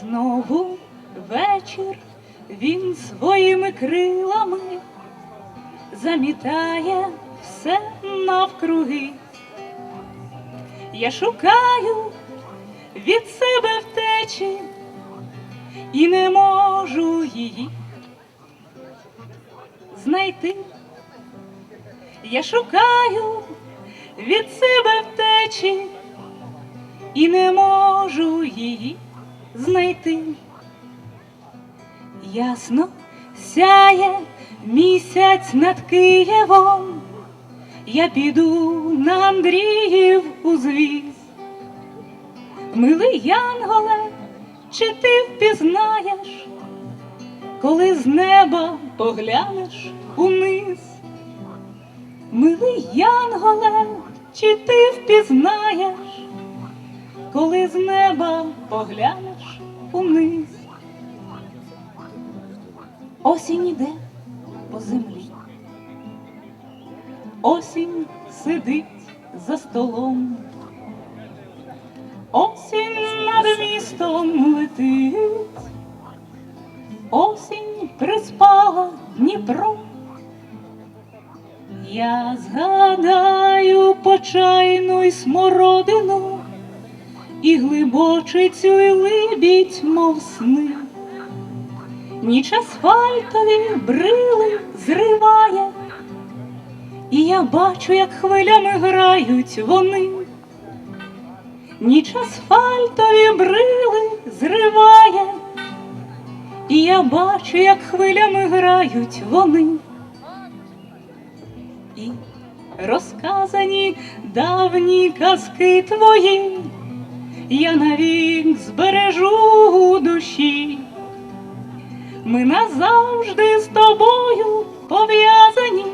Знову вечір він своїми крилами замітає все навкруги. Я шукаю від себе втечі і не можу її знайти. Я шукаю від себе втечі і не можу її знайти. Ясно сяє місяць над Києвом, я піду на Андріїв узвіз. Милий Янголе, чи ти впізнаєш, коли з неба поглянеш униз? Милий Янголе, чи ти впізнаєш, коли з неба поглянеш униз? Осінь іде по землі, осінь сидить за столом, осінь над містом летить, осінь приспала Дніпро. Я згадаю почайну й смородину, і глибочицю й либідь, мов сни. Ніч асфальтові брили зриває, і я бачу, як хвилями грають вони. Ніч асфальтові брили зриває, і я бачу, як хвилями грають вони. І розказані давні казки твої, я навік збережу у душі. Ми назавжди з тобою пов'язані,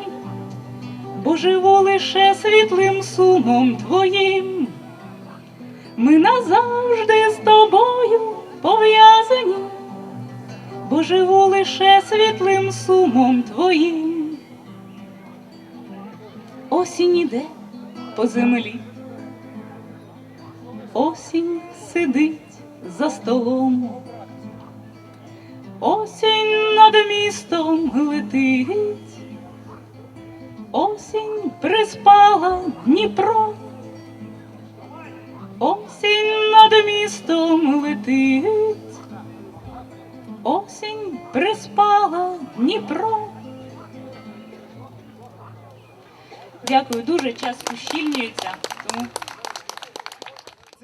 бо живу лише світлим сумом твоїм. Ми назавжди з тобою пов'язані, бо живу лише світлим сумом твоїм. Осінь іде по землі, осінь сидить за столом. Осінь над містом летить, осінь приспала Дніпро, осінь над містом летить, осінь приспала Дніпро. Дякую, дуже час ущільнюється, тому